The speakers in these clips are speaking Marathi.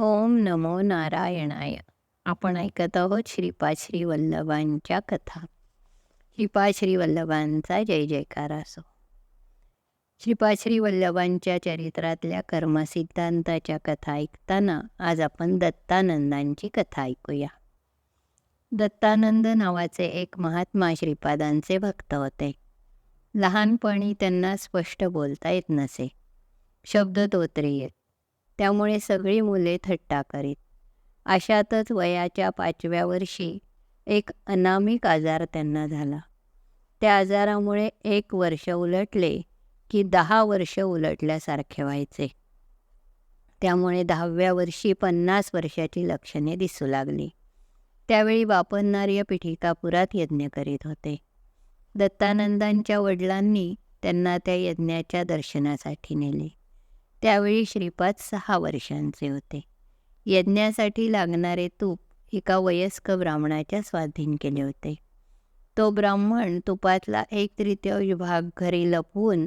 ओम नमो नारायणाय. आपण ऐकत आहोत श्रीपाश्री वल्लभांच्या कथा. श्रीपाद श्री वल्लभांचा जय जयकार असो. श्रीपाश्री वल्लभांच्या चरित्रातल्या कर्मसिद्धांताच्या कथा ऐकताना आज आपण दत्तानंदांची कथा ऐकूया. दत्तानंद नावाचे एक महात्मा श्रीपादांचे भक्त होते. लहानपणी त्यांना स्पष्ट बोलता येत नसे. शब्द तोत्रे येत. त्यामुळे सगळी मुले थट्टा करीत. अशातच वयाच्या पाचव्या वर्षी एक अनामिक आजार त्यांना झाला. त्या आजारामुळे एक वर्ष उलटले की दहा वर्ष उलटल्यासारखे व्हायचे. त्यामुळे दहाव्या वर्षी पन्नास वर्षाची लक्षणे दिसू लागली. त्यावेळी वापरणार्य पिठिकापुरात यज्ञ करीत होते. दत्तानंदांच्या वडिलांनी त्यांना त्या यज्ञाच्या दर्शनासाठी नेले. त्यावेळी श्रीपाद सहा वर्षांचे होते. यज्ञासाठी लागणारे तूप एका वयस्क ब्राह्मणाच्या स्वाधीन केले होते. तो ब्राह्मण तुपातला एक तृतीयांश भाग घरी लपवून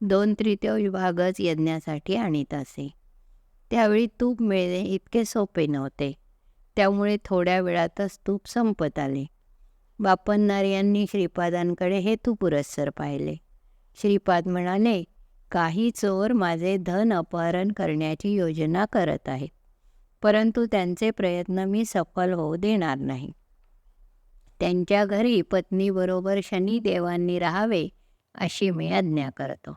दोन तृतीयांश भागच यज्ञासाठी आणीत असे. त्यावेळी तूप मिळणे इतके सोपे नव्हते. त्यामुळे थोड्या वेळातच तूप संपत आले. बापन्नार यांनी श्रीपादांकडे हे तू पुरस्सर पाहिले. श्रीपाद म्हणाले काही चोर माझे धन अपहरण करण्याची योजना करत आहेत. परंतु त्यांचे प्रयत्न मी सफल होऊ देणार नाही. त्यांच्या घरी पत्नीबरोबर शनिदेवांनी राहावे अशी मी आज्ञा करतो.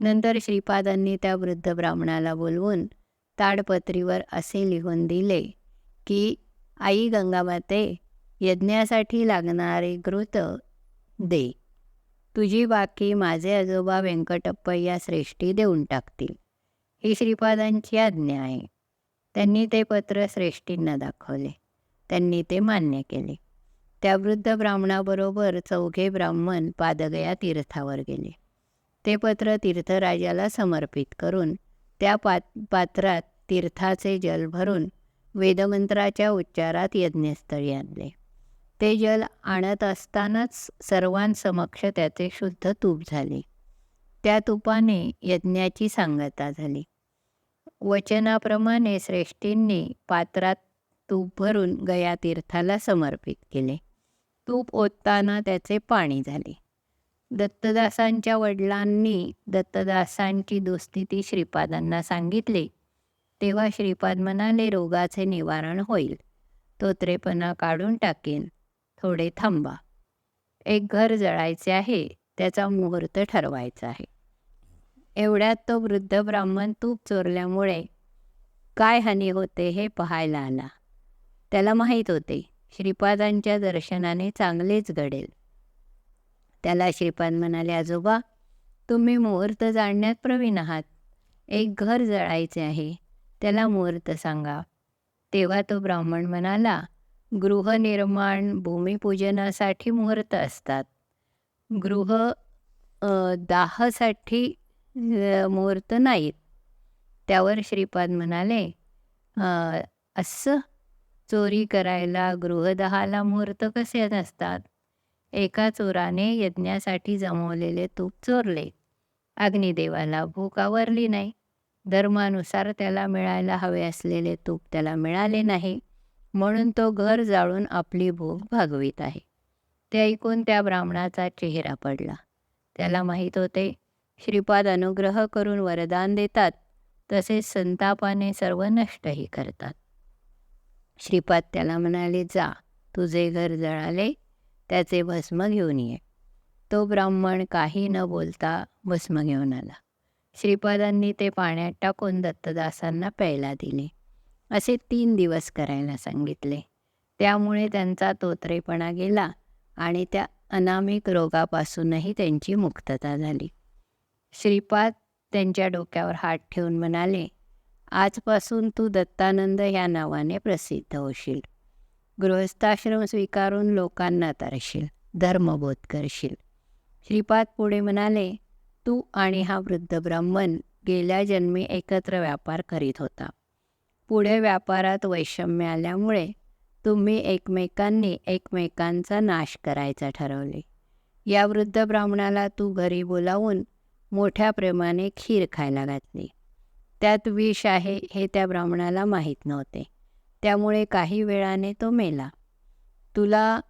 नंतर श्रीपादांनी त्या वृद्ध ब्राह्मणाला बोलवून ताडपत्रीवर असे लिहून दिले की आई गंगामाते यज्ञासाठी लागणारे घृत दे. तुझी बाकी माझे आजोबा व्यंकटप्पय्या श्रेष्ठी देऊन टाकतील. ही श्रीपादांची आज्ञा आहे. त्यांनी ते पत्र श्रेष्ठींना दाखवले. त्यांनी ते मान्य केले. त्या वृद्ध ब्राह्मणाबरोबर चौघे ब्राह्मण पादगया तीर्थावर गेले. ते पत्र तीर्थराजाला समर्पित करून त्या पात पात्रात तीर्थाचे जल भरून वेदमंत्राच्या उच्चारात यज्ञस्थळी आणले. ते जल आणत असतानाच सर्वांसमक्ष त्याचे शुद्ध तूप झाले. त्या तुपाने यज्ञाची सांगता झाली. वचनाप्रमाणे श्रेष्ठींनी पात्रात तूप भरून गया तीर्थाला समर्पित केले. तूप ओतताना त्याचे पाणी झाले. दत्तदासांच्या वडिलांनी दत्तदासांची दुस्थिती श्रीपादांना सांगितली. तेव्हा श्रीपाद म्हणाले रोगाचे निवारण होईल. तोत्रेपणा काढून टाकेन. थोडे थांबा. एक घर जळायचे आहे त्याचा मुहूर्त ठरवायचा आहे. एवढ्यात तो वृद्ध ब्राह्मण तूप चोरल्यामुळे काय हानी होते हे पाहायला आला. त्याला माहीत होते श्रीपादांच्या दर्शनाने चांगलेच घडेल. त्याला श्रीपाद म्हणाले आजोबा तुम्ही मुहूर्त जाणण्यात प्रवीण आहात. एक घर जळायचे आहे त्याला मुहूर्त सांगा. तेव्हा तो ब्राह्मण म्हणाला गृहनिर्माण भूमिपूजनासाठी मुहूर्त असतात. गृह दाहसाठी मुहूर्त नाहीत. त्यावर श्रीपाद म्हणाले असं? चोरी करायला गृहदहाला मुहूर्त कसे नसतात? एका चोराने यज्ञासाठी जमवलेले तूप चोरले. अग्निदेवाला भूक आवरली नाही. धर्मानुसार त्याला मिळायला हवे असलेले तूप त्याला मिळाले नाही. म्हणून तो घर जाळून आपली भूक भागवीत आहे. ते ऐकून त्या ब्राह्मणाचा चेहरा पडला. त्याला माहीत होते श्रीपाद अनुग्रह करून वरदान देतात तसेच संतापाने सर्व नष्टही करतात. श्रीपाद त्याला म्हणाले जा तुझे घर जळाले त्याचे भस्म घेऊन ये. तो ब्राह्मण काही न बोलता भस्म घेऊन आला. श्रीपादांनी ते पाण्यात टाकून दत्तदासांना प्यायला दिले. असे तीन दिवस करायला सांगितले. त्यामुळे त्यांचा तोत्रेपणा गेला आणि त्या अनामिक रोगापासूनही त्यांची मुक्तता झाली. श्रीपाद त्यांच्या डोक्यावर हात ठेवून म्हणाले आजपासून तू दत्तानंद ह्या नावाने प्रसिद्ध होशील. गृहस्थाश्रम स्वीकारून लोकांना तरशील धर्मबोध करशील. श्रीपाद पुढे म्हणाले तू आणि हा वृद्ध ब्राह्मण गेल्या जन्मी एकत्र व्यापार करीत होता. पुढे व्यापारात वैषम्य आल्यामुळे तुम्ही एकमेकांनी एकमेकांचा नाश करायचा ठरवले. या वृद्ध ब्राह्मणाला तू घरी बोलावून मोठ्या प्रेमाने खीर खायला घातली. त्यात विष आहे हे त्या ब्राह्मणाला माहीत नव्हते. त्यामुळे काही वेळाने तो मेला. तुला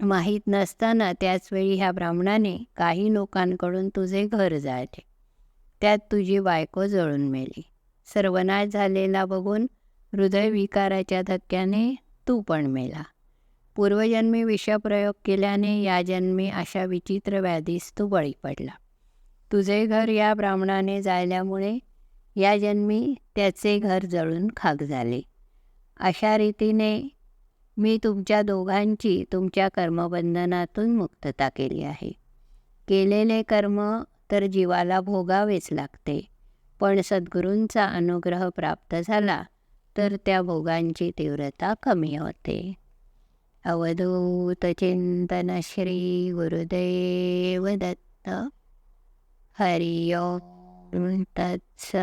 माहीत नसताना त्याचवेळी ह्या ब्राह्मणाने काही लोकांकडून तुझे घर जाळले. त्यात तुझी बायको जळून मेली. सर्वनाश झालेला बघून हृदयविकाराच्या धक्क्याने तू पण मेला. पूर्वजन्मी विषप्रयोग केल्याने या जन्मी अशा विचित्र व्याधीस तू बळी पडला. तुझे घर या ब्राह्मणाने जाळल्यामुळे या जन्मी त्याचे घर जळून खाक झाले. अशा रीतीने मी तुमच्या दोघांची तुमच्या कर्मबंधनातून मुक्तता केली आहे. केलेले कर्म तर जीवाला भोगावेच लागते. पण सद्गुरूंचा अनुग्रह प्राप्त झाला तर त्या भोगांची तीव्रता कमी होते. अवधूत चिंतन श्री गुरुदेव दत्त. हरिओम तत्स